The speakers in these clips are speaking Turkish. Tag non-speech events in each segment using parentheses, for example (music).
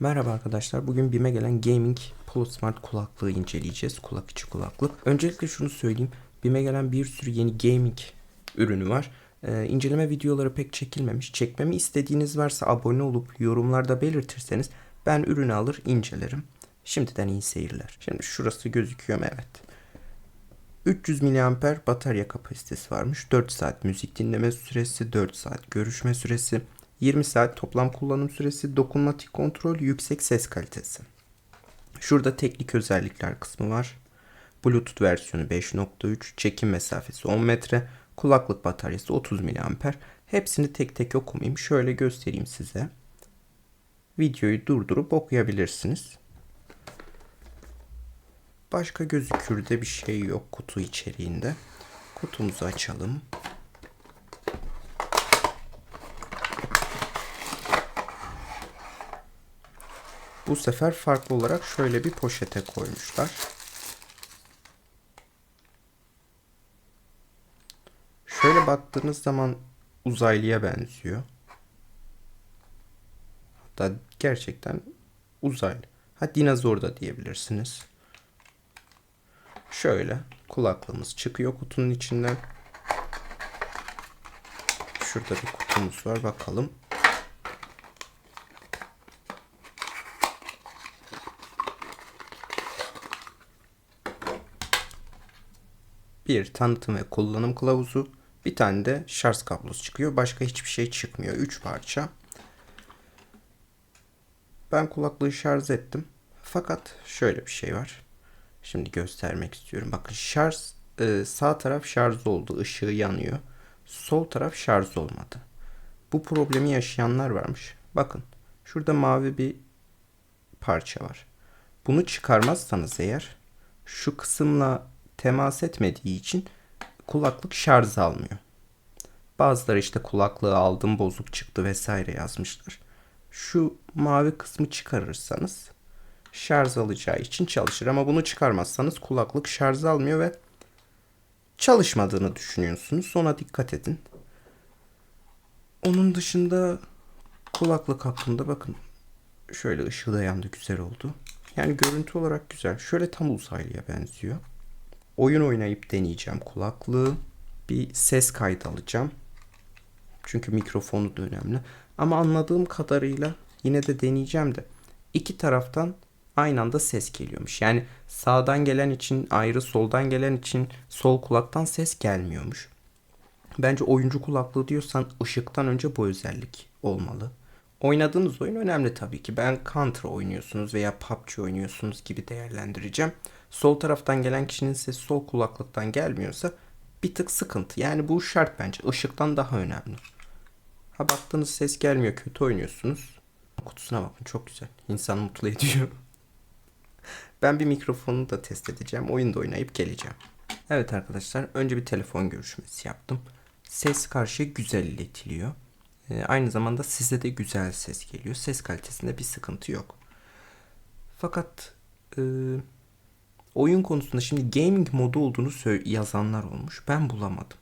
Merhaba arkadaşlar. Bugün BİM'e gelen Gaming Pro Smart kulaklığı inceleyeceğiz. Kulak içi kulaklık. Öncelikle şunu söyleyeyim. BİM'e gelen bir sürü yeni gaming ürünü var. Ee, inceleme videoları pek çekilmemiş. Çekmemi istediğiniz varsa abone olup yorumlarda belirtirseniz ben ürünü alır incelerim. Şimdiden iyi seyirler. Şimdi şurası gözüküyor mu? Evet. 300 mAh batarya kapasitesi varmış. 4 saat müzik dinleme süresi, 4 saat görüşme süresi, 20 saat toplam kullanım süresi, dokunmatik kontrol, yüksek ses kalitesi. Şurada teknik özellikler kısmı var. Bluetooth versiyonu 5.3, çekim mesafesi 10 metre, kulaklık bataryası 30 mAh. Hepsini tek tek okumayayım. Şöyle göstereyim size. Videoyu durdurup okuyabilirsiniz. Başka gözükürde bir şey yok kutu içeriğinde. Kutumuzu açalım. Bu sefer farklı olarak şöyle bir poşete koymuşlar. Şöyle baktığınız zaman uzaylıya benziyor. Hatta gerçekten uzaylı. Ha dinozor da diyebilirsiniz. Şöyle kulaklığımız çıkıyor kutunun içinden. Şurada bir kutumuz var bakalım. Bir tanıtım ve kullanım kılavuzu, bir tane de şarj kablosu çıkıyor. Başka hiçbir şey çıkmıyor. 3 parça. Ben kulaklığı şarj ettim. Fakat şöyle bir şey var. Şimdi göstermek istiyorum. Bakın şarj e, sağ taraf şarj oldu. ışığı yanıyor. Sol taraf şarj olmadı. Bu problemi yaşayanlar varmış. Bakın şurada mavi bir parça var. Bunu çıkarmazsanız eğer şu kısımla temas etmediği için kulaklık şarj almıyor. Bazıları işte kulaklığı aldım bozuk çıktı vesaire yazmışlar. Şu mavi kısmı çıkarırsanız şarj alacağı için çalışır ama bunu çıkarmazsanız kulaklık şarj almıyor ve çalışmadığını düşünüyorsunuz. Ona dikkat edin. Onun dışında kulaklık hakkında bakın şöyle ışığı da yandı güzel oldu. Yani görüntü olarak güzel. Şöyle tam uzaylıya benziyor. Oyun oynayıp deneyeceğim kulaklığı. Bir ses kaydı alacağım. Çünkü mikrofonu da önemli. Ama anladığım kadarıyla yine de deneyeceğim de iki taraftan aynı anda ses geliyormuş. Yani sağdan gelen için ayrı, soldan gelen için sol kulaktan ses gelmiyormuş. Bence oyuncu kulaklığı diyorsan ışıktan önce bu özellik olmalı. Oynadığınız oyun önemli tabii ki. Ben Counter oynuyorsunuz veya PUBG oynuyorsunuz gibi değerlendireceğim. Sol taraftan gelen kişinin sesi sol kulaklıktan gelmiyorsa bir tık sıkıntı. Yani bu şart bence. Işıktan daha önemli. Ha baktığınız ses gelmiyor kötü oynuyorsunuz. Kutusuna bakın çok güzel. İnsanı mutlu ediyor. (laughs) ben bir mikrofonu da test edeceğim. Oyunda oynayıp geleceğim. Evet arkadaşlar önce bir telefon görüşmesi yaptım. Ses karşı güzel iletiliyor. Ee, aynı zamanda size de güzel ses geliyor. Ses kalitesinde bir sıkıntı yok. Fakat e, oyun konusunda şimdi gaming modu olduğunu yazanlar olmuş. Ben bulamadım.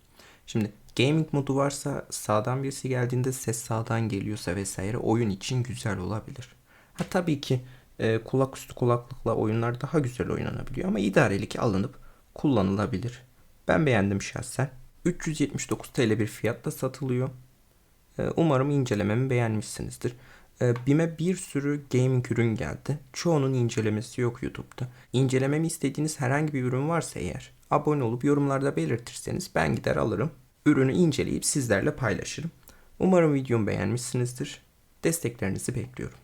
Şimdi gaming modu varsa sağdan birisi geldiğinde ses sağdan geliyorsa vesaire oyun için güzel olabilir. Ha tabii ki e, kulak üstü kulaklıkla oyunlar daha güzel oynanabiliyor ama idarelik alınıp kullanılabilir. Ben beğendim şahsen. 379 TL bir fiyatla satılıyor. E, umarım incelememi beğenmişsinizdir. E, BİM'e bir sürü gaming ürün geldi. Çoğunun incelemesi yok YouTube'da. İncelememi istediğiniz herhangi bir ürün varsa eğer abone olup yorumlarda belirtirseniz ben gider alırım. Ürünü inceleyip sizlerle paylaşırım. Umarım videomu beğenmişsinizdir. Desteklerinizi bekliyorum.